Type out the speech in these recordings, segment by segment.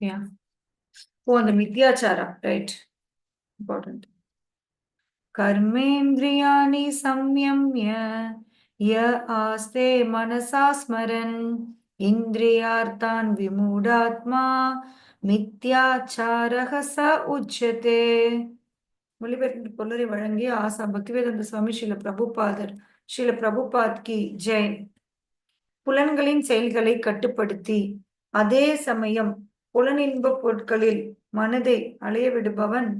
Yeah O oh, the Mithyachara, right? Important. கர்மேந்திரியாணி சம்யம்ய ய ஆஸ்தே மனசா ஸ்மரன் இந்திரியார்த்தான் விமூடாத்மா மித்யாச்சாரக ச உச்சதே மொழிபெயர்ப்பு பொருளரை வழங்கிய ஆசா பக்திவேதந்த சுவாமி ஸ்ரீல பிரபுபாதர் ஸ்ரீல பிரபுபாத் கி ஜெய் புலன்களின் செயல்களை கட்டுப்படுத்தி அதே சமயம் புலனின்ப பொருட்களில் மனதை அலைய விடுபவன்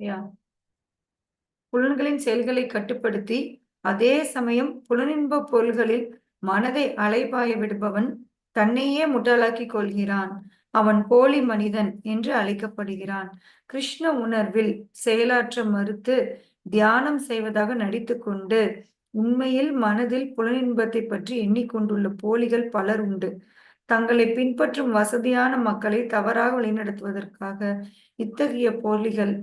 யா. புலன்களின் செயல்களை கட்டுப்படுத்தி அதே சமயம் புலனின்ப பொருள்களில் மனதை அலைபாய விடுபவன் தன்னையே முட்டாளாக்கிக் கொள்கிறான். அவன் போலி மனிதன் என்று அழைக்கப்படுகிறான். கிருஷ்ண உணர்வில் செயலாற்ற மறுத்து தியானம் செய்வதாக நடித்துக்கொண்டு உண்மையில் மனதில் புலனின்பத்தை பற்றி எண்ணிக்கொண்டுள்ள போலிகள் பலர் உண்டு. தங்களை பின்பற்றும் வசதியான மக்களை தவறாக வழிநடத்துவதற்காக இத்தகைய போலிகள்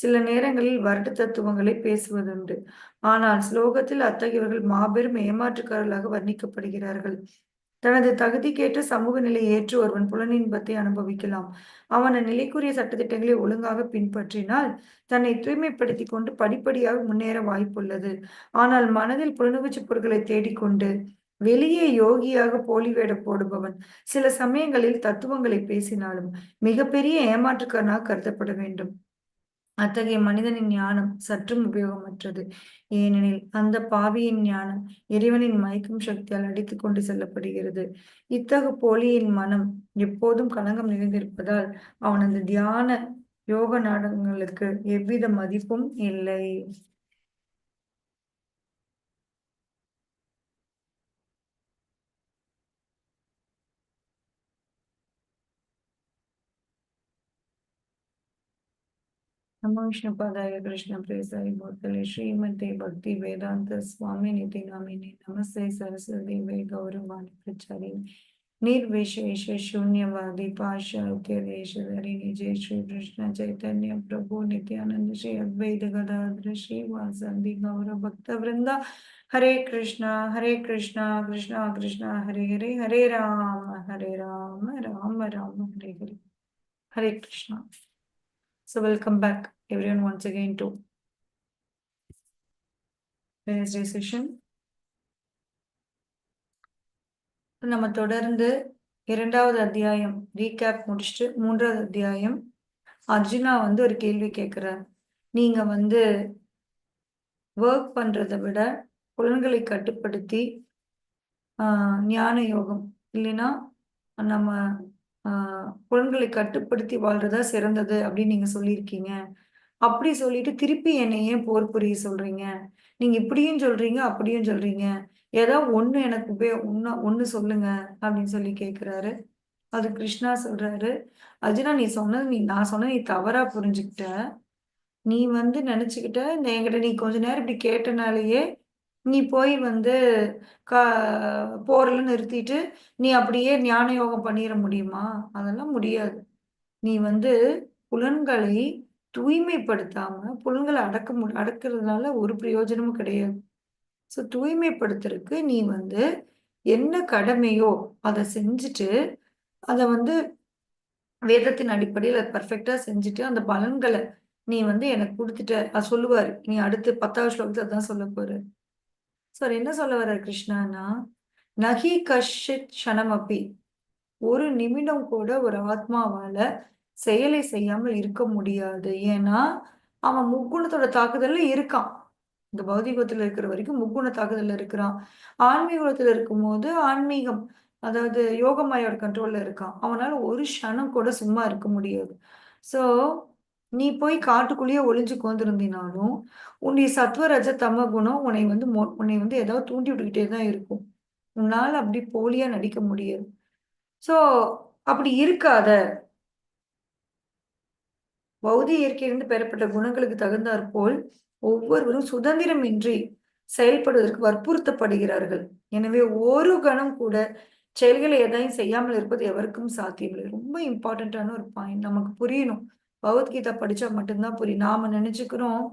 சில நேரங்களில் வருட தத்துவங்களை பேசுவதுண்டு. ஆனால் ஸ்லோகத்தில் அத்தகையவர்கள் மாபெரும் ஏமாற்றுக்காரர்களாக வர்ணிக்கப்படுகிறார்கள். தனது தகுதிக்கேற்ற சமூக நிலையை ஏற்று ஒருவன் புலனின்பத்தை அனுபவிக்கலாம். அவன் நிலைக்குரிய சட்டத்திட்டங்களை ஒழுங்காக பின்பற்றினால் தன்னை தூய்மைப்படுத்தி கொண்டு படிப்படியாக முன்னேற வாய்ப்புள்ளது. ஆனால் மனதில் புலனுகுச்சி பொருட்களை தேடிக்கொண்டு வெளியே யோகியாக போலி வேட போடுபவன் சில சமயங்களில் தத்துவங்களை பேசினாலும் மிகப்பெரிய ஏமாற்றுக்காரனாக கருதப்பட வேண்டும். அத்தகைய மனிதனின் ஞானம் சற்றும் உபயோகமற்றது. ஏனெனில் அந்த பாவியின் ஞானம் இறைவனின் மயக்கும் சக்தியால் அடித்து கொண்டு செல்லப்படுகிறது. இத்தகு போலியின் மனம் எப்போதும் களங்கம் நிறைந்திருப்பதால் அவனது தியான யோக நாடகங்களுக்கு எவ்வித மதிப்பும் இல்லை. नमो विष्णुपादाय कृष्ण प्रेसाय भूतले श्रीमते भक्ति वेदांत स्वामी निति नामिने नमस्ते सरस्वती वे गौरवाणी प्रचारिणी निर्विशेष शून्यवादी पाशाख्य देशधरिणी जय श्री कृष्ण चैतन्य, प्रभु नित्यानंद श्री अद्वैत गदाधर श्री वासंदी गौर भक्त वृंदा। हरे कृष्णा हरे कृष्णा कृष्णा कृष्णा, हरे हरे हरे राम हरे राम राम राम, हरे हरे। हरे Krishna. So welcome back everyone once again to Wednesday session. நம்ம தொடர்ந்து இரண்டாவது அத்தியாயம் ரீகேப் முடிச்சுட்டு மூன்றாவது அத்தியாயம் அர்ஜுனா வந்து ஒரு கேள்வி கேட்குறார் நீங்க வந்து ஒர்க் பண்றதை விட புலன்களை கட்டுப்படுத்தி ஞான யோகம் இல்லைன்னா நம்ம புலன்களை கட்டுப்படுத்தி வாழ்றதா சிறந்தது அப்படின்னு நீங்க சொல்லியிருக்கீங்க. அப்படி சொல்லிட்டு திருப்பி என்னை ஏன் போர் புரிய சொல்றீங்க? நீங்க இப்படியும் சொல்றீங்க அப்படியும் சொல்றீங்க. ஏதாவது ஒண்ணு எனக்கு உபயோ ஒன்னு ஒண்ணு சொல்லுங்க அப்படின்னு சொல்லி கேக்குறாரு. அது கிருஷ்ணா சொல்றாரு. அர்ஜுனா நீ சொன்னது நீ நான் சொன்னது நீ தவறா புரிஞ்சுக்கிட்ட. நீ வந்து நினைச்சுக்கிட்ட இந்த என்கிட்ட நீ கொஞ்ச நேரம் இப்படி கேட்டனாலேயே நீ போய் வந்து கா போரில் நிறுத்திட்டு நீ அப்படியே ஞான யோகம் பண்ணிட முடியுமா? அதெல்லாம் முடியாது. நீ வந்து புலன்களை தூய்மைப்படுத்தாம புலன்களை அடக்க மு அடக்கிறதுனால ஒரு பிரயோஜனமும் கிடையாது. ஸோ தூய்மைப்படுத்துறதுக்கு நீ வந்து என்ன கடமையோ அதை செஞ்சுட்டு அதை வந்து வேதத்தின் அடிப்படையில் அதை பர்ஃபெக்டா செஞ்சுட்டு அந்த பலன்களை நீ வந்து எனக்கு கொடுத்துட்ட சொல்லுவார். நீ அடுத்து பத்தாவது ஸ்லோகத்தை தான் சொல்ல போற சார் என்ன சொல்ல வர்ற கிருஷ்ணானா நகி கஷித் க்ஷணமப்பி ஒரு நிமிடம் கூட ஒரு ஆத்மாவால செயலை செய்யாமல் இருக்க முடியாது. ஏன்னா அவன் முக்குணத்தோட தாக்குதல்ல இருக்கான். இந்த பௌதிகத்துல இருக்கிற வரைக்கும் முக்குண தாக்குதல்ல இருக்கிறான். ஆன்மீகத்துல இருக்கும்போது ஆன்மீகம் அதாவது யோகமாயோட கண்ட்ரோல்ல இருக்கான். அவனால ஒரு க்ஷணம் கூட சும்மா இருக்க முடியாது. ஸோ நீ போய் காட்டுக்குள்ளேயே ஒளிஞ்சு கோந்திருந்தினாலும் உன்னுடைய சத்வரஜ தம குணம் உன்னை வந்து உன்னை வந்து ஏதாவது தூண்டி விட்டுக்கிட்டே தான் இருக்கும். உன்னால அப்படி போலியா நடிக்க முடியாது. சோ அப்படி இருக்காத. பௌதி இயற்கையிலிருந்து பெறப்பட்ட குணங்களுக்கு தகுந்தாற் போல் ஒவ்வொருவரும் சுதந்திரமின்றி செயல்படுவதற்கு வற்புறுத்தப்படுகிறார்கள். எனவே ஒரு கணம் கூட செயல்களை எதையும் செய்யாமல் இருப்பது எவருக்கும் சாத்தியமில்லை. ரொம்ப இம்பார்ட்டண்ட்டான ஒரு பாயிண்ட் நமக்கு புரியணும். பகவத்கீதா படிச்சா மட்டும்தான் புரியும். நாம நினைச்சுக்கிறோம்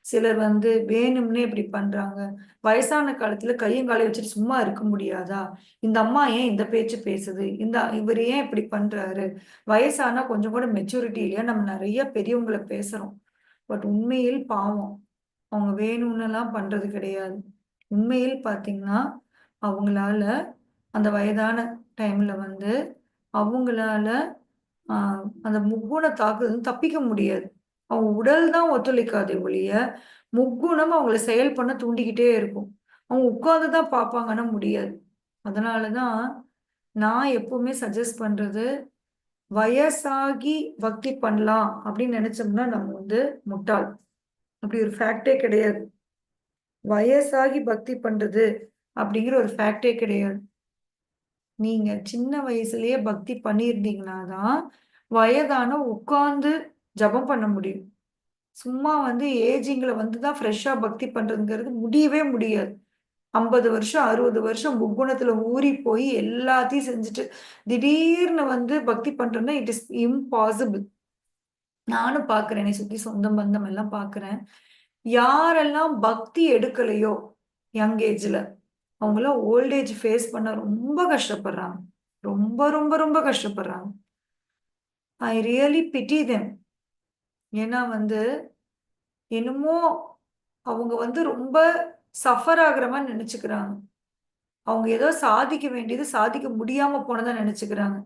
சிலர் வந்து வேணும்னே இப்படி பண்றாங்க. வயசான காலத்துல கையும் காலையும் வச்சுட்டு சும்மா இருக்க முடியாதா? இந்த அம்மா ஏன் இந்த பேச்சு பேசுது? இந்த இவர் ஏன் இப்படி பண்றாரு? வயசானா கொஞ்சம் கூட மெச்சூரிட்டி இல்லையா? நம்ம நிறைய பெரியவங்களை பேசுறோம். பட் உண்மையில் பாவம். அவங்க வேணும்னுலாம் பண்றது கிடையாது. உண்மையில் பார்த்தீங்கன்னா அவங்களால அந்த வயதான டைம்ல வந்து அவங்களால அந்த முக்குண தாக்குதல் தப்பிக்க முடியாது. அவங்க உடல் தான் ஒத்துழைக்காது ஒழிய முக்குணம் அவங்கள செயல் பண்ண தூண்டிக்கிட்டே இருக்கும். அவங்க உட்காந்து தான் பார்ப்பாங்கன்னா முடியாது. அதனாலதான் நான் எப்பவுமே சஜஸ்ட் பண்றது வயசாகி பக்தி பண்ணலாம் அப்படின்னு நினைச்சோம்னா நம்ம வந்து முட்டாள். அப்படி ஒரு ஃபேக்டே கிடையாது. வயசாகி பக்தி பண்றது அப்படிங்கிற ஒரு ஃபேக்டே கிடையாது. நீங்க சின்ன வயசுலயே பக்தி பண்ணியிருந்தீங்கன்னா தான் வயதான உட்கார்ந்து ஜபம் பண்ண முடியும். சும்மா வந்து ஏஜிங்ல வந்து தான் ஃப்ரெஷ்ஷா பக்தி பண்றதுங்கிறது முடியவே முடியாது. ஐம்பது வருஷம் அறுபது வருஷம் முக்குணத்துல ஊறி போய் எல்லாத்தையும் செஞ்சுட்டு திடீர்னு வந்து பக்தி பண்றோம்னா இட் இஸ் இம்பாசிபிள் நானும் பாக்குறேன் என்னை சுத்தி சொந்தம் பந்தம் எல்லாம் பாக்குறேன். யாரெல்லாம் பக்தி எடுக்கலையோ யங் ஏஜ்ல அவங்களாம் ஓல்டேஜ் ஃபேஸ் பண்ண ரொம்ப கஷ்டப்படுறாங்க. ரொம்ப ரொம்ப ரொம்ப கஷ்டப்படுறாங்க. ஐ ரியலி பிட்டி தெம் ஏன்னா வந்து என்னமோ அவங்க வந்து ரொம்ப சஃபர் ஆகுற மாதிரி நினச்சிக்கிறாங்க. அவங்க ஏதோ சாதிக்க வேண்டியது சாதிக்க முடியாமல் போனதா நினச்சிக்கிறாங்க.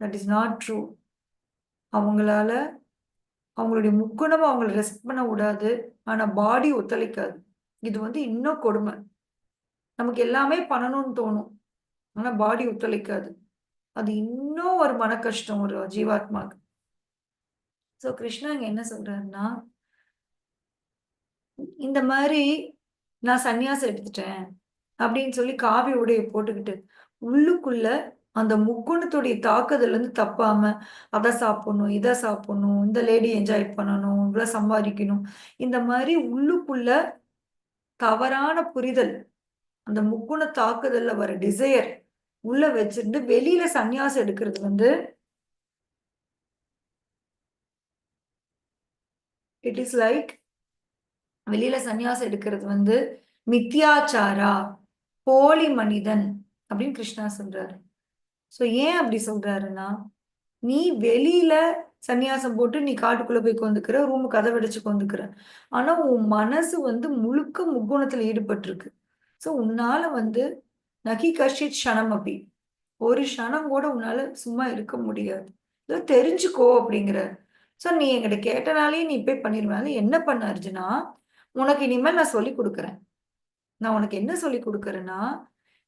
தட் இஸ் நாட் ட்ரூ அவங்களால அவங்களுடைய முக்குணம் அவங்கள ரெஸ்ட் பண்ண விடாது ஆனால் பாடி ஒத்துழைக்காது. இது வந்து இன்னும் கொடுமை. நமக்கு எல்லாமே பண்ணணும்னு தோணும். ஆனா பாடி ஒத்துழைக்காது. அது இன்னும் ஒரு மன கஷ்டம் ஒரு ஜீவாத்மாக்கு ஸோ கிருஷ்ணா இங்க என்ன சொல்றாருன்னா இந்த மாதிரி நான் சன்னியாசம் எடுத்துட்டேன் அப்படின்னு சொல்லி காவி உடைய போட்டுக்கிட்டு உள்ளுக்குள்ள அந்த முக்குணத்துடைய தாக்குதல் இருந்து தப்பாம அதை சாப்பிடணும் இதை சாப்பிடணும் இந்த லேடி என்ஜாய் பண்ணணும் இவ்வளவு சம்பாதிக்கணும். இந்த மாதிரி உள்ளுக்குள்ள தவறான புரிதல் அந்த முக்குண தாக்குதல்ல வர டிசையர் உள்ள வச்சிருந்து வெளியில சன்னியாசம் எடுக்கிறது வந்து இட் இஸ் லைக் வெளியில சன்னியாசம் எடுக்கிறது வந்து மித்தியாச்சாரா போலி மனிதன் அப்படின்னு கிருஷ்ணா சொல்றாரு. ஸோ ஏன் அப்படி சொல்றாருன்னா நீ வெளியில சன்னியாசம் போட்டு நீ காட்டுக்குள்ள போய் கொந்துக்கிற ரூமு கதவடைச்சு கொந்துக்கிற ஆனா உன் மனசு வந்து முழுக்க முக்கோணத்துல ஈடுபட்டிருக்கு. ஸோ உன்னால வந்து நகி கஷித் க்ஷணம் அப்படி. ஒரு க்ஷணம் கூட உன்னால சும்மா இருக்க முடியாது. இதோ தெரிஞ்சுக்கோ அப்படிங்கிற. ஸோ நீ எங்கிட்ட கேட்டனாலேயே நீ போய் பண்ணிடுவேன் என்ன பண்ண அர்ஜுனா உனக்கு இனிமேல் நான் சொல்லி கொடுக்குறேன். நான் உனக்கு என்ன சொல்லி கொடுக்குறேன்னா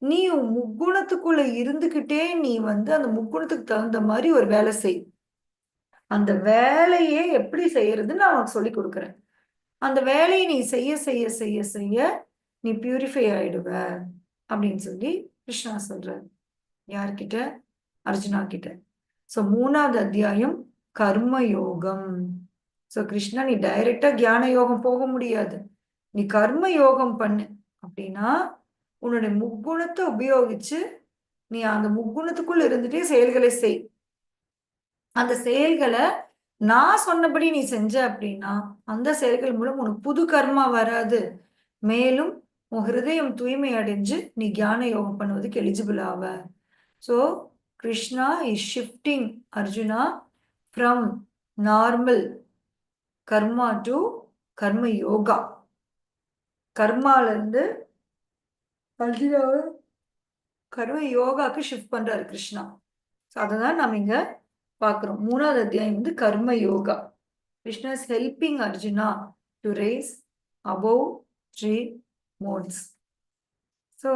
நீ முக்குணத்துக்குள்ள இருந்துக்கிட்டே நீ வந்து அந்த முக்குணத்துக்கு தகுந்த மாதிரி ஒரு வேலை செய். அந்த வேலையே எப்படி செய்யறதுன்னு நான் உனக்கு சொல்லி கொடுக்குறேன். அந்த வேலையை நீ செய்ய செய்ய செய்ய செய்ய நீ பியூரிஃபை ஆயிடுவ அப்படின்னு சொல்லி கிருஷ்ணா சொல்றாரு. யார்கிட்ட? அர்ஜுனா கிட்ட. ஸோ மூணாவது அத்தியாயம் கர்ம யோகம் ஸோ கிருஷ்ணா நீ டைரக்டா தியான யோகம் போக முடியாது. நீ கர்ம யோகம் பண்ணு. அப்படின்னா உன்னுடைய முக்குணத்தை உபயோகிச்சு நீ அந்த முக்குணத்துக்குள்ள இருந்துட்டே செயல்களை செய். அந்த செயல்களை நான் சொன்னபடி நீ செஞ்ச அப்படின்னா அந்த செயல்கள் மூலம் உனக்கு புது கர்மா வராது. மேலும் உன் ஹிருதயம் தூய்மை அடைஞ்சு நீ ஞான யோகம் பண்ணுவதுக்கு எலிஜிபிள் ஆவ. So Krishna is shifting Arjuna from normal karma to karma yoga கர்மாலேருந்து அர்ஜுனாவை கர்ம யோகாக்கு ஷிஃப்ட் பண்றாரு கிருஷ்ணா ஸோ அதை தான் நம்ம இங்க பார்க்குறோம். மூணாவது அத்தியாயம் வந்து karma yoga Krishna is helping Arjuna to raise above three modes so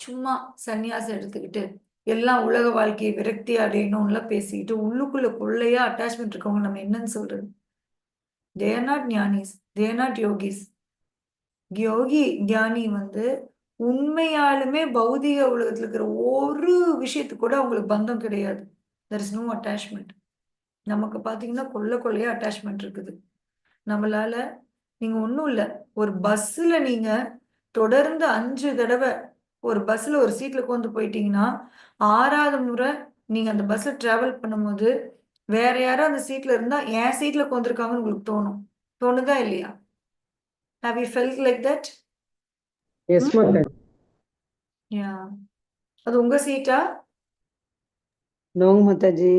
சும்மா சன்னியாசம் எடுத்துக்கிட்டு எல்லாம் உலக வாழ்க்கையை விரக்தி அடையணும்ல பேசிக்கிட்டு உள்ளுக்குள்ள கொள்ளையா அட்டாச்மெண்ட் இருக்கவங்க நம்ம என்னன்னு சொல்றது? They're not gyanis. They're not yogis. யோகி ஞானி வந்து உண்மையாலுமே பௌதிக உலகத்துல இருக்கிற ஒரு விஷயத்துக்கு கூட அவங்களுக்கு பந்தம் கிடையாது. தெர் இஸ் நோ அட்டாச்மெண்ட் நமக்கு பார்த்தீங்கன்னா கொள்ள கொள்ளையா அட்டாச்மெண்ட் இருக்குது. நம்மளால நீங்க ஒண்ணும் இல்ல. ஒரு பஸ்ல நீங்க தொடர்ந்து அஞ்சு தடவை ஒரு பஸ்ல ஒரு சீட்ல உட்காந்து போயிட்டீங்கன்னா ஆறாவது முறை நீங்க அந்த பஸ்ல டிராவல் பண்ணும்போது வேற யாரோ அந்த சீட்ல இருந்தா என் சீட்ல உட்காந்துருக்காங்கன்னு உங்களுக்கு தோணும். தோணுதா இல்லையா? Have you felt like that yes yeah அது உங்க சீட்டா? நோ மாதாஜி.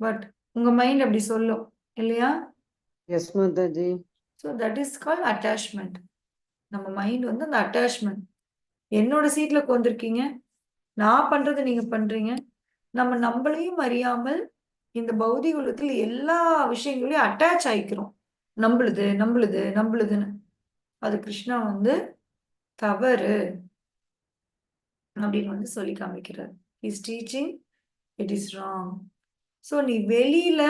பட் உங்க மைண்ட் அப்படி சொல்லும். இல்லையா? Yes Mataji so that is call attachment நம்ம மைண்ட் வந்து அந்த அட்டாச்மெண்ட் என்னோட சீட்ல உட்காந்துருக்கீங்க நான் பண்றது நீங்க பண்றீங்க. நம்ம நம்மளையும் அறியாமல் இந்த பௌதிக உலகத்தில் எல்லா விஷயங்களையும் அட்டாச் ஆயிக்கிறோம். நம்மளுது நம்மளுது நம்மளுதுன்னு. அது கிருஷ்ணா வந்து தவறு அப்படின்னு வந்து சொல்லி காமிக்கிறார். Is teaching it is wrong so நீ வெளியில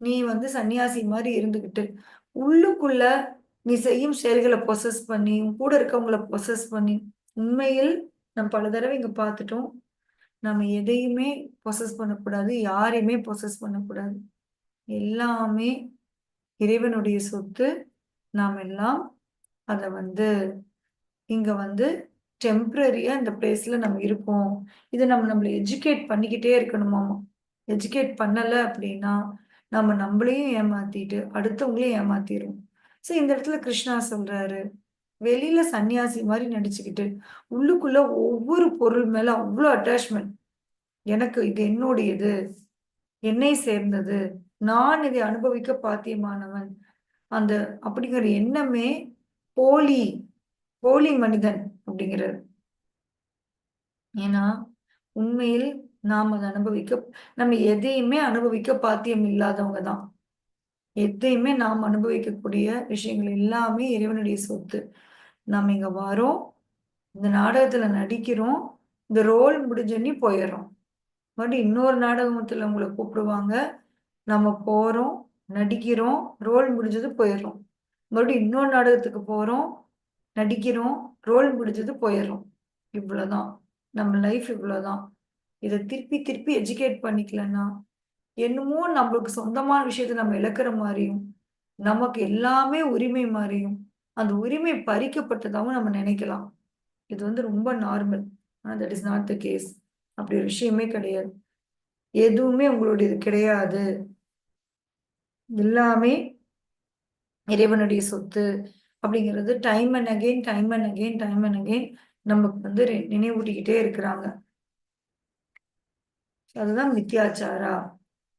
நீ வந்து சன்னியாசி மாதிரி இருந்துக்கிட்டு உள்ளுக்குள்ள நீ செய்யும் செயல்களை ப்ரொசஸ் பண்ணி உன் கூட இருக்கவங்களை ப்ரொசஸ் பண்ணி உண்மையில் நம்ம பல தடவை இங்க பார்த்துட்டோம். நம்ம எதையுமே ப்ரொசஸ் பண்ணக்கூடாது யாரையுமே ப்ரொசஸ் பண்ணக்கூடாது. எல்லாமே இறைவனுடைய சொத்து. நாம் எல்லாம் அதை வந்து இங்க வந்து டெம்பரரியா இந்த பிளேஸ்ல நம்ம இருக்கோம். இதை நம்ம நம்மளை எஜுகேட் பண்ணிக்கிட்டே இருக்கணுமாமா. எஜுகேட் பண்ணலை அப்படின்னா நம்ம நம்மளையும் ஏமாத்திட்டு அடுத்தவங்களையும் ஏமாத்திரும் ஸோ இந்த இடத்துல கிருஷ்ணா சொல்றாரு வெளியில சன்னியாசி மாதிரி நடிச்சுக்கிட்டு உள்ளுக்குள்ள ஒவ்வொரு பொருள் மேல அவ்வளோ அட்டாச்மெண்ட் எனக்கு இது என்னுடையது என்னை சேர்ந்தது நான் இதை அனுபவிக்க பாத்தியமானவன். அந்த அப்படிங்கிற எண்ணமே போலி போலி மனிதன் அப்படிங்கிறது ஏன்னா உண்மையில் நாம் அதை அனுபவிக்க நம்ம எதையுமே அனுபவிக்க பாத்தியம் இல்லாதவங்க தான். எதையுமே நாம் அனுபவிக்கக்கூடிய விஷயங்கள் எல்லாமே இறைவனுடைய சொத்து. நாம் இங்க வரோம் இந்த நாடகத்துல நடிக்கிறோம் இந்த ரோல் முடிஞ்சோன்னே போயிடுறோம். மறுபடியும் இன்னொரு நாடகத்துல உங்களை கூப்பிடுவாங்க நம்ம போறோம் நடிக்கிறோம் ரோல் முடிஞ்சது போயிடுறோம். மறுபடியும் இன்னொரு நாடகத்துக்கு போறோம் நடிக்கிறோம் ரோல் முடிஞ்சது போயிடுறோம். இவ்வளவுதான். நம்ம லைஃப் இவ்வளவுதான். இதை திருப்பி திருப்பி எஜுகேட் பண்ணிக்கலன்னா என்னமோ நம்மளுக்கு சொந்தமான விஷயத்த நம்ம இழக்கிற மாதிரியும் நமக்கு எல்லாமே உரிமை மாதிரியும் அந்த உரிமை பறிக்கப்பட்டதாகவும் நம்ம நினைக்கலாம். இது வந்து ரொம்ப நார்மல் ஆனால் that is not the case அப்படி ஒரு விஷயமே கிடையாது. எதுவுமே உங்களுடைய இது கிடையாது. எல்லாமே இறைவனுடைய சொத்து அப்படிங்கிறது time and again time and again time and again நமக்கு வந்து நினைவூட்டிக்கிட்டே இருக்கிறாங்க. அதுதான் மித்யாச்சாரா.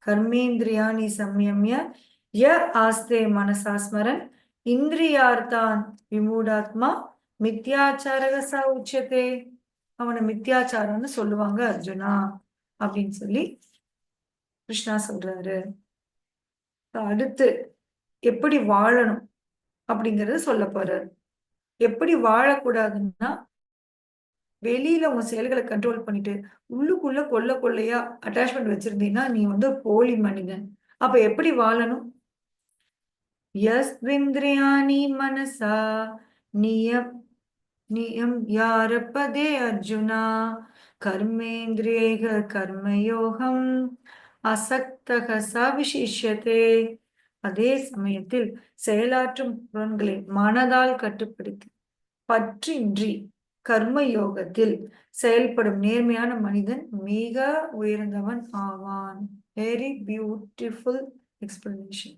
கர்மேந்திரியாணி சம்யமிய ய ஆஸ்தே மனசாஸ்மரன். இந்திரியார்த்தான் விமூடாத்மா. மித்தியாச்சாரகசா உச்சத்தே அவனை மித்தியாச்சாரம்னு சொல்லுவாங்க அர்ஜுனா அப்படின்னு சொல்லி கிருஷ்ணா சொல்றாரு. அடுத்து எப்படி வாழணும் அப்படிங்கறத சொல்ல போறாரு. எப்படி வாழக்கூடாதுன்னா வெளியில உன் செயல்களை கண்ட்ரோல் பண்ணிட்டு உள்ளுக்குள்ள கொல்ல கொள்ளையா அட்டாச்மெண்ட் வச்சிருந்தீங்கன்னா நீ வந்து போலி மனிதன். அப்ப எப்படி வாழணும்? யஸ்விந்திரியாணி மனசா நியம் நியம் யாரப்பதே அர்ஜுனா? கர்மேந்திரியேக கர்மயோகம் அசக்தக சவிசிஷத்தே அதே சமயத்தில் செயலாற்றும் புலன்களை மனதால் கட்டுப்படுத்தி. பற்றின்றி கர்ம யோகத்தில் செயல்படும் நேர்மையான மனிதன் மிக உயர்ந்தவன் ஆவான். வெரி பியூட்டிஃபுல் எக்ஸ்பிளனேஷன்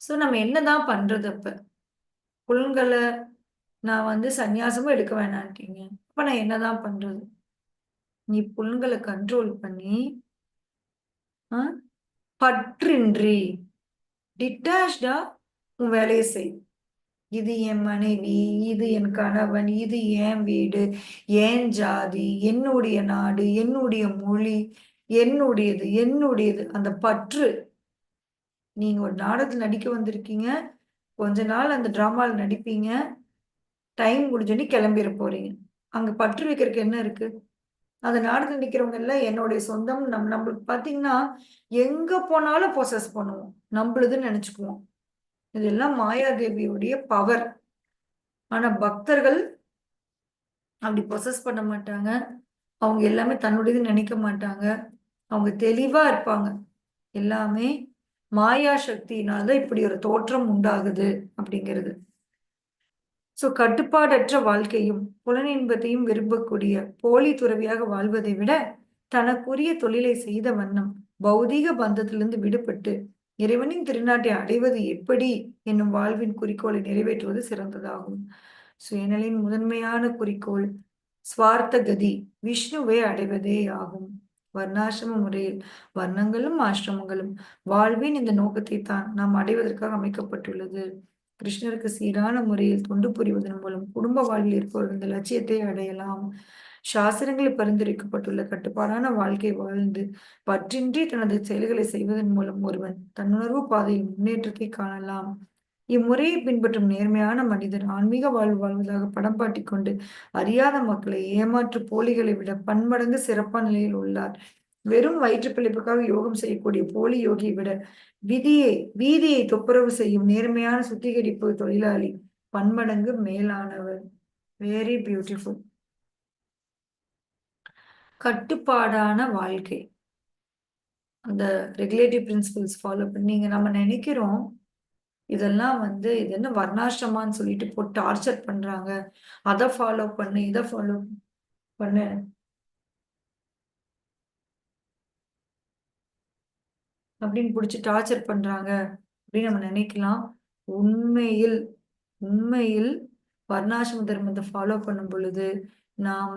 ஸோ நம்ம என்னதான் பண்றது அப்ப புலன்களை நான் வந்து சன்னியாசமும் எடுக்க வேணான்ட்டீங்க அப்ப நான் என்னதான் பண்றது? நீ புலன்களை கண்ட்ரோல் பண்ணி பற்றின்றி டிட்டாச்டா உன் வேலையை செய். இது என் மனைவி இது என் கணவன் இது என் வீடு என் ஜாதி என்னுடைய நாடு என்னுடைய மொழி என்னுடையது என்னுடையது. அந்த பற்று. நீங்க ஒரு நாடகத்தில் நடிக்க வந்திருக்கீங்க. கொஞ்ச நாள் அந்த டிராமாவில் நடிப்பீங்க. டைம் முடிஞ்சோடனே கிளம்பிட போறீங்க. அங்க பற்று வைக்கிறதுக்கு என்ன இருக்கு? அந்த நாடகத்தில் நிற்கிறவங்க எல்லாம் என்னுடைய சொந்தம். நம் நம்மளுக்கு பார்த்தீங்கன்னா எங்க போனாலும் ப்ரொசஸ் பண்ணுவோம். நம்மளுதுன்னு நினைச்சுக்குவோம். இதெல்லாம் மாயாதேவியுடைய பவர் ஆனா பக்தர்கள் அப்படி ப்ரொசஸ் பண்ண மாட்டாங்க. அவங்க எல்லாமே தன்னுடையது நினைக்க மாட்டாங்க. அவங்க தெளிவா இருப்பாங்க. எல்லாமே மாயா சக்தியினால இப்படி ஒரு தோற்றம் உண்டாகுது அப்படிங்கிறது. ஸோ கட்டுப்பாடற்ற வாழ்க்கையும் புலனின்பத்தையும் விரும்பக்கூடிய போலி துறவியாக வாழ்வதை விட தனக்குரிய தொழிலை செய்த வண்ணம் பௌதீக பந்தத்திலிருந்து விடுபட்டு இறைவனின் திருநாட்டை அடைவது எப்படி என்னும் வாழ்வின் குறிக்கோளை நிறைவேற்றுவது சிறந்ததாகும். சுயநலின் முதன்மையான குறிக்கோள் ஸ்வார்த்த கதி விஷ்ணுவை அடைவதே ஆகும். வர்ணாசிரம முறையில் வர்ணங்களும் ஆசிரமங்களும் வாழ்வின் இந்த நோக்கத்தை தான் நாம் அடைவதற்காக அமைக்கப்பட்டுள்ளது. கிருஷ்ணருக்கு சீரான முறையில் தொண்டு புரிவதன் மூலம் குடும்ப வாழ்வில் இருப்பவர்கள் இந்த லட்சியத்தை அடையலாம். சாஸ்திரங்களில் பரிந்துரைக்கப்பட்டுள்ள கட்டுப்பாடான வாழ்க்கை வாழ்ந்து பற்றின்றி தனது செயல்களை செய்வதன் மூலம் ஒருவன் தன்னுணர்வு பாதையில் முன்னேற்றத்தை காணலாம். இம்முறையை பின்பற்றும் நேர்மையான மனிதன் ஆன்மீக வாழ்வு வாழ்வதாக படம் பாட்டிக்கொண்டு அறியாத மக்களை ஏமாற்று போலிகளை விட பன்மடங்கு சிறப்பான நிலையில் உள்ளார். வெறும் வயிற்று பிழைப்புக்காக யோகம் செய்யக்கூடிய போலி யோகியை விட விதியை வீதியை துப்புரவு செய்யும் நேர்மையான சுத்திகரிப்பு தொழிலாளி பன்மடங்கு மேலானவர். வெரி பியூட்டிஃபுல் கட்டுப்பாடான வாழ்க்கை. அந்த ரெகுலேட்டிவ் பிரின்சிபல்ஸ் ஃபாலோ பண்ணி நீங்கள் நம்ம நினைக்கிறோம் இதெல்லாம் வந்து இது என்ன வர்ணாசிரமான்னு சொல்லிட்டு போட்டு டார்ச்சர் பண்ணுறாங்க அதை ஃபாலோ பண்ணு இதை ஃபாலோ பண்ணு. அப்படின்னு பிடிச்சி டார்ச்சர் பண்ணுறாங்க அப்படின்னு நம்ம நினைக்கலாம். உண்மையில் உண்மையில் வர்ணாசிரம தர்மத்தை ஃபாலோ பண்ணும் பொழுது நாம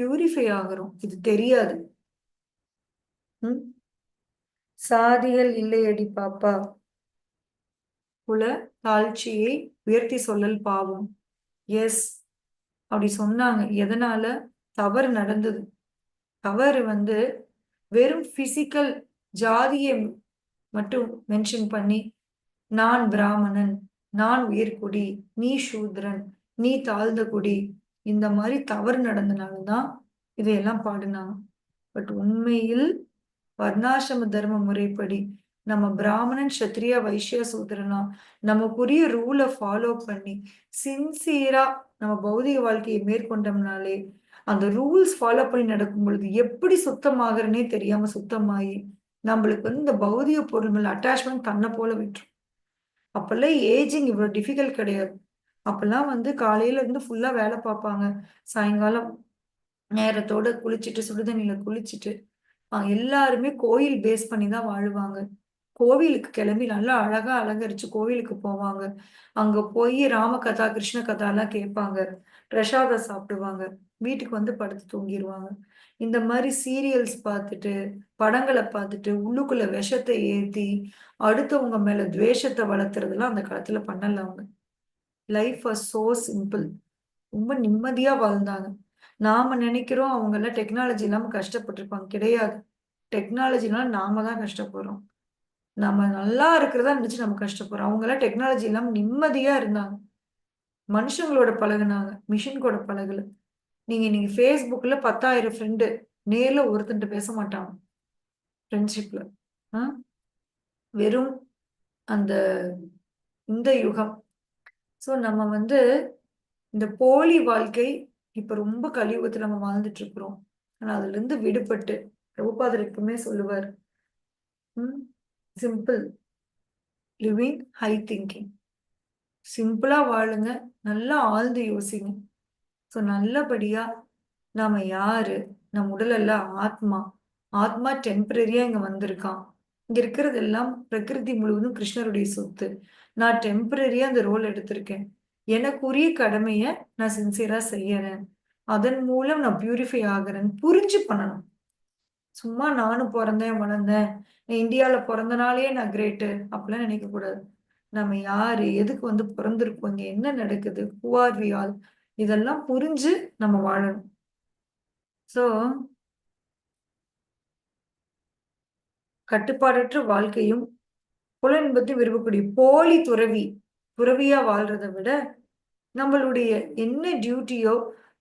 பியூரிஃபை ஆகிறோம் இது தெரியாது. ம்? சாதிகள் இல்லையடி பாப்பா. குல தாழ்ச்சியை உயர்த்தி சொல்லல் பாவம். எஸ் அப்படி சொன்னாங்க. எதனால? தவறு நடந்தது. தவறு வந்து வெறும் பிசிக்கல் ஜாதியை மட்டும் மென்ஷன் பண்ணி நான் பிராமணன் நான் உயர்குடி நீ சூத்ரன் நீ தாழ்ந்த குடி இந்த மாதிரி தவறு நடந்தனாலதான் இதையெல்லாம் பாடினாங்க. பட் உண்மையில் வர்ணாசிரம தர்ம முறைப்படி நம்ம பிராமணன் சத்திரியா வைஷ்யா சூத்திரனா நமக்குரிய ரூலை ஃபாலோ பண்ணி சின்சியரா நம்ம பௌதிக வாழ்க்கையை மேற்கொண்டோம்னாலே அந்த ரூல்ஸ் ஃபாலோ பண்ணி நடக்கும் பொழுது எப்படி சுத்தமாகறனே தெரியாம சுத்தமாகி நம்மளுக்கு வந்து இந்த பௌதிக பொருள் மேல அட்டாச்மெண்ட் தன்னை போல விட்டுரும். அப்பெல்லாம் ஏஜிங் இவ்வளவு டிஃபிகல்ட் கிடையாது. அப்பெல்லாம் வந்து காலையில இருந்து ஃபுல்லா வேலை பார்ப்பாங்க. சாயங்காலம் நேரத்தோட குளிச்சுட்டு சுடுதண்ணில குளிச்சுட்டு எல்லாருமே கோயில் பேஸ் பண்ணி தான் வாழுவாங்க. கோவிலுக்கு கிளம்பி நல்லா அழகா அலங்கரிச்சு கோவிலுக்கு போவாங்க. அங்க போய் ராம கதா கிருஷ்ண கதா எல்லாம் கேட்பாங்க. பிரசாதம் சாப்பிடுவாங்க. வீட்டுக்கு வந்து படுத்து தூங்கிடுவாங்க இந்த மாதிரி சீரியல்ஸ் பார்த்துட்டு படங்களை பார்த்துட்டு உள்ளுக்குள்ள விஷத்தை ஏற்றி அடுத்தவங்க மேல துவேஷத்தை வளர்த்துறதுலாம் அந்த காலத்துல பண்ணல அவங்க. லைஃப் வாஸ் சோ சிம்பிள் ரொம்ப நிம்மதியா வாழ்ந்தாங்க. நாம நினைக்கிறோம் அவங்க எல்லாம் டெக்னாலஜி இல்லாம கஷ்டப்பட்டிருப்பாங்க. கிடையாது. டெக்னாலஜினால நாம தான் கஷ்டப்படுறோம். நம்ம நல்லா இருக்கிறதா நினைச்சு நம்ம கஷ்டப்படுறோம். அவங்க எல்லாம் டெக்னாலஜி இல்லாம நிம்மதியா இருந்தாங்க. மனுஷங்களோட பழகுனாங்க. மிஷின் கூட பழகல. நீங்க நீங்கள் ஃபேஸ்புக்ல பத்தாயிரம் ஃப்ரெண்டு நேர்ல ஒருத்தன்ட்டு பேச மாட்டாங்க. ஃப்ரெண்ட்ஷிப்ல வெறும் அந்த இந்த யுகம். ஸோ நம்ம வந்து இந்த போலி வாழ்க்கை இப்போ ரொம்ப கலியுகத்தில் நம்ம வாழ்ந்துட்டு இருக்கிறோம் ஆனால் அதுலேருந்து விடுபட்டு பிரபுபாதர் எப்பவுமே சொல்லுவார் சிம்பிள் லிவிங் ஹை திங்கிங். சிம்பிளாக வாழுங்க நல்லா ஆழ்ந்து யோசிங்க. ஸோ நல்லபடியாக நாம் யாரு? நம் உடலெல்லாம் ஆத்மா. ஆத்மா டெம்பரரியாக இங்கே வந்திருக்கான். இங்க இருக்கிறது எல்லாம் பிரகிருதி முழுவதும் கிருஷ்ணருடைய சொத்து. நான் டெம்பரரியா அந்த ரோல் எடுத்திருக்கேன். எனக்குரிய கடமைய நான் சின்சியரா செய்யறேன். அதன் மூலம் நான் பியூரிஃபை ஆகிறேன். புரிஞ்சு பண்ணணும். சும்மா நானும் பிறந்தேன் வளர்ந்தேன். இந்தியால பிறந்தனாலேயே நான் கிரேட்டு அப்படிலாம் நினைக்க கூடாது நம்ம யாரு? எதுக்கு வந்து பிறந்திருக்கோம்? இங்க என்ன நடக்குது? ஹூஆர் வி ஆல் இதெல்லாம் புரிஞ்சு நம்ம வாழணும். ஸோ கட்டுப்பாடற்ற வாழ்க்கையும் புல இன்பத்தை விரும்பக்கூடிய போலி துறவி துறவியா வாழ்றதை விட நம்மளுடைய என்ன டியூட்டியோ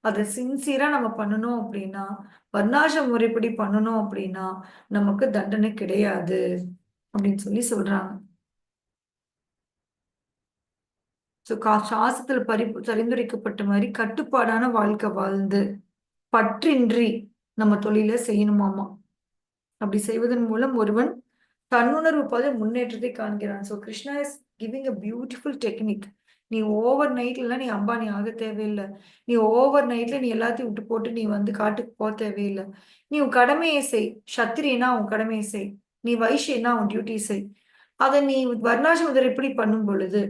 அதை சின்சியரா நம்ம பண்ணணும் அப்படின்னா வர்ணாச முறைப்படி பண்ணணும் அப்படின்னா நமக்கு தண்டனை கிடையாது அப்படின்னு சொல்லி சொல்றாங்க. ஸோ கா சாசத்துல பரி பரிந்துரைக்கப்பட்ட மாதிரி கட்டுப்பாடான வாழ்க்கை வாழ்ந்து பற்றின்றி நம்ம தொழில செய்யணுமாமா? அப்படி செய்வதன் மூலம் ஒருவன் தன்னுணர்வு பாதை முன்னேற்றத்தை காண்கிறான். So Krishna is giving a beautiful technique நீ ஓவர் நைட்லாம் நீ அம்பானி ஆக தேவையில்லை. நீ ஓவர் நைட்ல நீ எல்லாத்தையும் விட்டு போட்டு நீ வந்து காட்டுக்கு போக தேவையில்லை. நீ உன் கடமையை செய். சத்திரியனா உன் கடமையை செய். நீ வைஷ்யனா உன் டியூட்டி செய். அதை நீ வர்ணாசிரமத்தில் எப்படி பண்ணும் பொழுது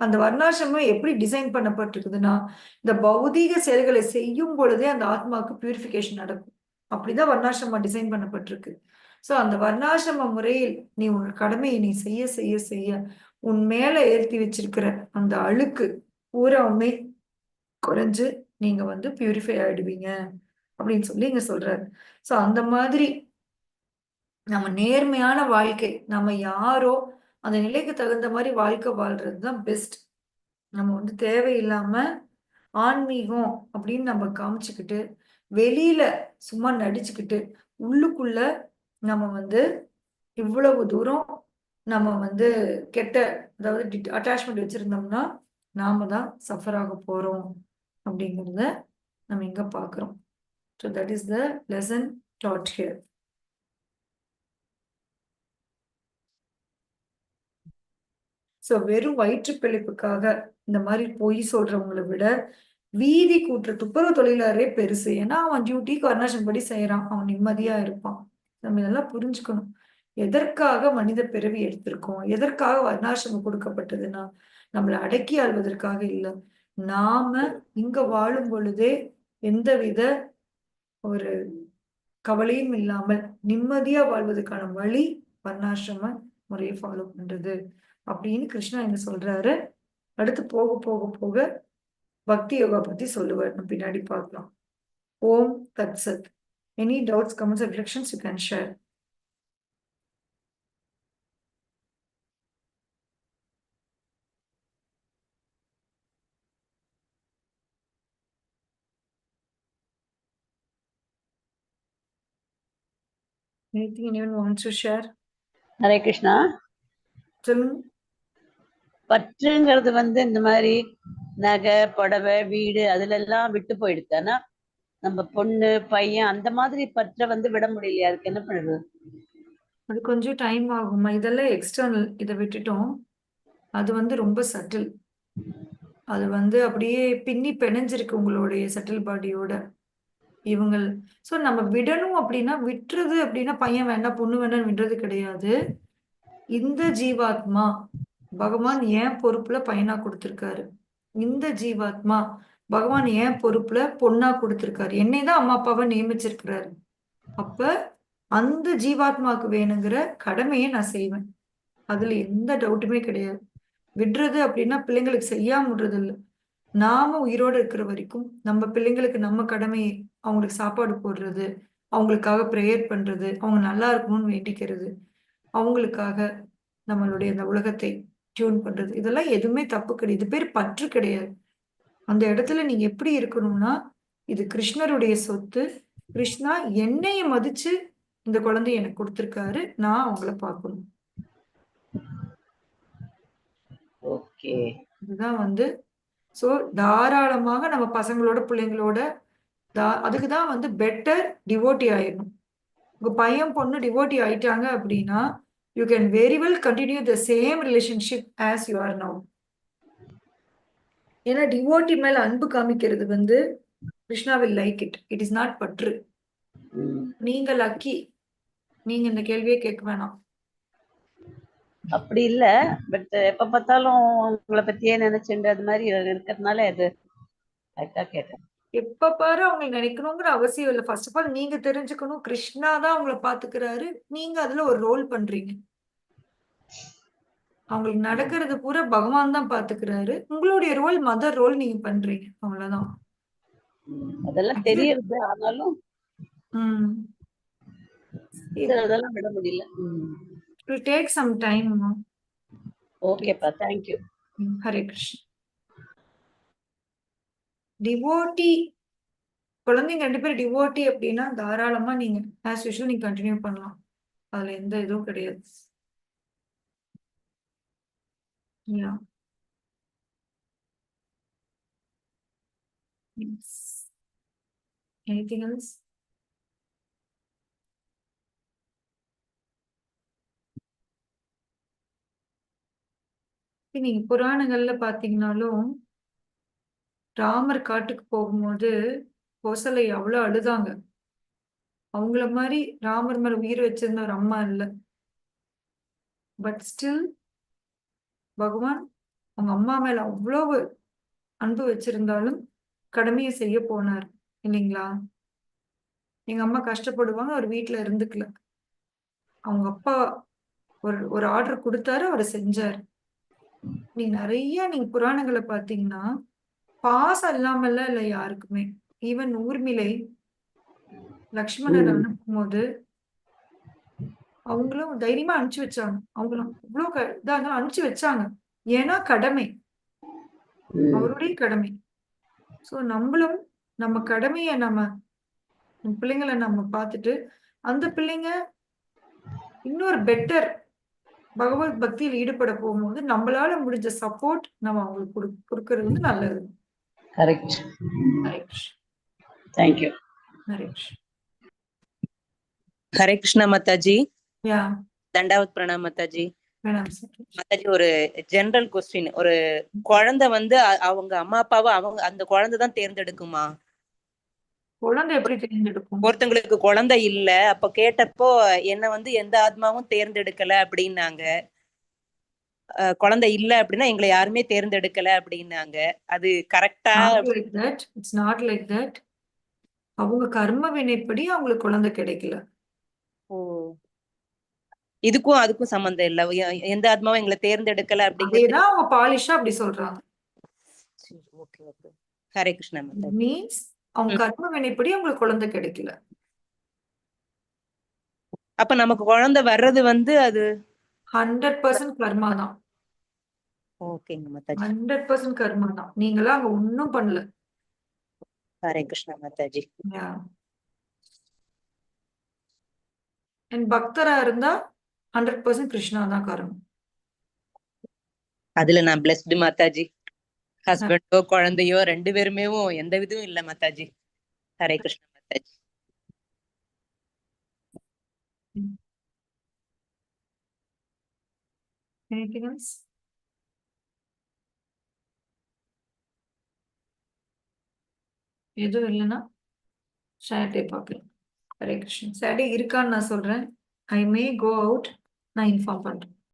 அந்த வர்ணாசிரமம் எப்படி டிசைன் பண்ணப்பட்டிருக்குதுன்னா இந்த பௌதீக செயல்களை செய்யும் பொழுதே அந்த ஆத்மாவுக்கு பியூரிஃபிகேஷன் நடக்கும். அப்படிதான் வர்ணாசிரமம் டிசைன் பண்ணப்பட்டிருக்கு. ஸோ அந்த வர்ணாசிரம முறையில் நீ உன் கடமையை நீ செய்ய செய்ய செய்ய உன் மேல ஏற்றி வச்சிருக்கிற அந்த அழுக்கு பூராவுமே குறைஞ்சு நீங்க வந்து பியூரிஃபை ஆயிடுவீங்க அப்படின்னு சொல்லி இங்க சொல்றாரு. ஸோ அந்த மாதிரி நம்ம நேர்மையான வாழ்க்கை நம்ம யாரோ அந்த நிலைக்கு தகுந்த மாதிரி வாழ்க்கை வாழ்றது தான் பெஸ்ட் நம்ம வந்து தேவையில்லாம ஆன்மீகம் அப்படின்னு நம்ம காமிச்சுக்கிட்டு வெளியில சும்மா நடிச்சுக்கிட்டு உள்ளுக்குள்ள நம்ம வந்து இவ்வளவு தூரம் நம்ம வந்து கெட்ட அதாவது அட்டாச்மெண்ட் வச்சிருந்தோம்னா நாம தான் சஃபர் ஆக போறோம் அப்படிங்கிறத நம்ம இங்க பாக்குறோம். So that is the lesson that here so வெறும் வயிற்று பிழைப்புக்காக இந்த மாதிரி பொய் சொல்றவங்களை விட வீதி கூட்டுற துப்புரவு தொழிலாளரே பெருசு. ஏன்னா அவன் டியூட்டிக்கு வர்ணாசம் படி செய்யறான் அவன் நிம்மதியா இருப்பான். நம்ம இதெல்லாம் புரிஞ்சுக்கணும். எதற்காக மனித பிறவி எடுத்திருக்கோம்? எதற்காக வர்ணாசிரமம் கொடுக்கப்பட்டதுன்னா நம்மளை அடக்கி ஆள்வதற்காக இல்லை. நாம இங்க வாழும் பொழுதே எந்தவித ஒரு கவலையும் இல்லாமல் நிம்மதியா வாழ்வதற்கான வழி வர்ணாசிரம முறையை ஃபாலோ பண்றது. அப்படின்னு கிருஷ்ணா என்ன சொல்றாரு. அடுத்து போக போக போக பக்தி யோகா பத்தி சொல்லுவார். நம்ம பின்னாடி பார்க்கலாம். ஓம் தத் சத். Any doubts comments reflections you can share Anything anyone wants to share? Hare Krishna சொல்லுங்க பற்றுங்கிறது வந்து இந்த மாதிரி நகை புடவை வீடு அதுல எல்லாம் விட்டு போயிடுது ஆனா நம்ம பொண்ணு பையன் அந்த மாதிரி பற்ற வந்து விட முடியலையா? இருக்கு என்ன பண்ணுறது? அது கொஞ்சம் டைம் ஆகுமா இதெல்லாம் எக்ஸ்டர்னல் இதை விட்டுட்டோம். அது வந்து ரொம்ப சட்டில் அது வந்து அப்படியே பின்னி பிணைஞ்சிருக்கு உங்களுடைய சட்டில் பாடியோட இவங்கள் ஸோ நம்ம விடணும் அப்படின்னா விட்டுறது அப்படின்னா பையன் வேண்டாம் பொண்ணு வேண்டாம் விடுறது கிடையாது. இந்த ஜீவாத்மா பகவான் ஏன் பொறுப்புல பையனா கொடுத்திருக்காரு? இந்த ஜீவாத்மா பகவான் ஏன் பொறுப்புல பொண்ணா கொடுத்திருக்காரு? என்னை தான் அம்மா அப்பாவை நியமிச்சிருக்கிறாரு. அப்ப அந்த ஜீவாத்மாவுக்கு வேணுங்கிற கடமையை நான் செய்வேன். அதுல எந்த டவுட்டுமே கிடையாது. விடுறது அப்படின்னா பிள்ளைங்களுக்கு செய்யாம விடுறது இல்லை நாம உயிரோடு இருக்கிற வரைக்கும் நம்ம பிள்ளைங்களுக்கு நம்ம கடமையை அவங்களுக்கு சாப்பாடு போடுறது அவங்களுக்காக ப்ரேயர் பண்றது அவங்க நல்லா இருக்கணும்னு வேண்டிக்கிறது அவங்களுக்காக நம்மளுடைய அந்த உலகத்தை டியூன் பண்றது. இதெல்லாம் எதுவுமே தப்பு கிடையாது. இது பேர் பற்று கிடையாது. அந்த இடத்துல நீங்க எப்படி இருக்கணும்னா இது கிருஷ்ணருடைய சொத்து. கிருஷ்ணா என்னைய மதிச்சு இந்த குழந்தை எனக்கு கொடுத்திருக்காரு. நான் அவங்கள பார்க்கணும். ஓகே. இதுதான் வந்து ஸோ தாராளமாக நம்ம பசங்களோட பிள்ளைங்களோட தா அதுக்கு தான் வந்து பெட்டர் டிவோட்டி ஆயிடணும். உங்க பையன் பொண்ணு டிவோட்டி ஆயிட்டாங்க அப்படின்னா you can very well continue the same relationship as you are now. ஏன்னா டிவோட்டி மேல அன்பு காமிக்கிறது வந்து Krishna will like it it is not பற்று. நீங்க லக்கி நீங்க இந்த கேள்வியே கேட்க வேணாம். அப்படி இல்ல. பட் எப்ப பார்த்தாலும் உங்களை பத்தியே நினைச்சுண்டு அது மாதிரி இருக்கிறதுனால அது கரெக்டா கேட்டேன். எப்ப பாரு அவங்க நினைக்கணுங்கிற அவசியம் இல்லை. ஃபர்ஸ்ட் ஆஃப் ஆல் நீங்க தெரிஞ்சுக்கணும். கிருஷ்ணா தான் அவங்கள பாத்துக்கிறாரு. நீங்க அதுல ஒரு ரோல் பண்றீங்க. அவங்களுக்கு நடக்கிறது பூரா பகவான் தான் பாத்துக்கிறாரு. உங்களுடைய ரோல் மதர் ரோல் நீங்க பண்றீங்க. அவ்வளவுதான். அதெல்லாம் தெரியுது. ஆனாலும் உம் அதெல்லாம் விட முடியல. இட் டேக் சம் டைம் ஓகேப்பா thank you Hare Krishna. Devotee குழந்தைங்க ரெண்டு பேரும் டிவோட்டி அப்படின்னா தாராளமா நீங்க ஆஸ் யூஷுவல் நீங்க கண்டினியூ பண்ணலாம் அதுல எந்த இதுவும் கிடையாது Yeah. Yes. Anything else? நீங்க புராணங்கள்ல பாத்தீங்கன்னாலும் ராமர் காட்டுக்கு போகும்போது கோசலை அவ்வளோ அழுதாங்க. அவங்கள மாதிரி ராமர் மேல உயிர் வச்சிருந்த ஒரு அம்மா இல்லை. பட் ஸ்டில் பகவான் அவங்க அம்மா மேல அவ்வளோ அன்பு வச்சிருந்தாலும் கடமையை செய்ய போனார். இல்லைங்களா? எங்க அம்மா கஷ்டப்படுவாங்க அவர் வீட்டுல இருந்துக்கல. அவங்க அப்பா ஒரு ஒரு ஆர்டர் கொடுத்தாரு அவரை செஞ்சார். நீ நிறைய நீங்க புராணங்களை பாத்தீங்கன்னா பாசம் இல்லாமல்லாம் இல்ல யாருக்குமே. ஈவன் ஊர்மிளை லக்ஷ்மணர். அனுப்பும்போது அவங்களும் தைரியமா அனுப்பிச்சு வச்சாங்க. அவங்களும் இவ்வளவு க- இதா இருந்தாலும் அனுப்பிச்சு வச்சாங்க. ஏன்னா கடமை. அவருடைய கடமை. சோ நம்மளும் நம்ம கடமைய நம்ம நம்ம பிள்ளைங்களை நம்ம பார்த்துட்டு அந்த பிள்ளைங்க இன்னொரு பெட்டர் பகவத் பக்தியில் ஈடுபட போகும்போது நம்மளால முடிஞ்ச சப்போர்ட் நம்ம அவங்களுக்கு கொடு கொடுக்கறது வந்து நல்லது. Correct. Naresh thank you Hare Krishna Mataji. Yeah. தண்டாவத் பிரணாம் மாதாஜி. சார். மாதாஜி ஒரு ஜெனரல் கொஸ்டின் ஒரு குழந்தை வந்து அவங்க அம்மா அப்பாவை அவங்க அந்த குழந்தை தான் தேர்ந்தெடுக்குமா? குழந்தை எப்படி தேர்ந்தெடுக்கும்? ஒருத்தங்களுக்கு குழந்தை இல்ல அப்ப கேட்டப்போ என்ன வந்து எந்த ஆத்மாவும் தேர்ந்தெடுக்கல அப்படின்னாங்க. குழந்தை இல்ல அப்படின்னா எங்களை யாருமே தேர்ந்தெடுக்கல அப்படின்னாங்க. அது கரெக்டா it's not like that. அவங்க கர்ம வினைப்படி அவங்களுக்கு குழந்தை கிடைக்கல. ஓ. இதுக்கும் அதுக்கும் சம்மந்தம் இல்ல. எ- எந்த ஆத்மாவும் எங்களை தேர்ந்தெடுக்கல அப்படிங்கிறது அதேதான் அவங்க பாலிஷா அப்படி சொல்றாங்க. Okay okay Hare Krishna Mataji means அவங்க கர்ம வினைப்படி அவங்களுக்கு குழந்தை கிடைக்கல. அப்ப நமக்கு குழந்தை வர்றது வந்து அது ஹண்ட்ரட் பர்சன்ட் கர்மா தான். ஓகேங்க மாதாஜி ஹண்ட்ரட் பர்சன்ட் கர்மா தான். நீங்களா அங்க ஒன்னும் பண்ணல. ஹரே கிருஷ்ணா மாதாஜி அண்ட் பக்தரா இருந்தா ஹண்ட்ரட் பர்சன்ட் கிருஷ்ணா தான் காரணம். அதுல நான் பிளஸ்டு மாதாஜி ஹஸ்பண்டோ குழந்தையோ ரெண்டு பேருமே எந்த விதமும் இல்ல மாதாஜி ஹரே கிருஷ்ணா மாதாஜி Anything else? எதுவும் இல்லைன்னா சாட்டர்டே பார்க்கலாம். ஹரே கிருஷ்ணன் சாட்டர்டே இருக்கான்னு நான் சொல்றேன். ஐ மே கோ அவுட் நான் இன்ஃபார்ம் பண்றேன்.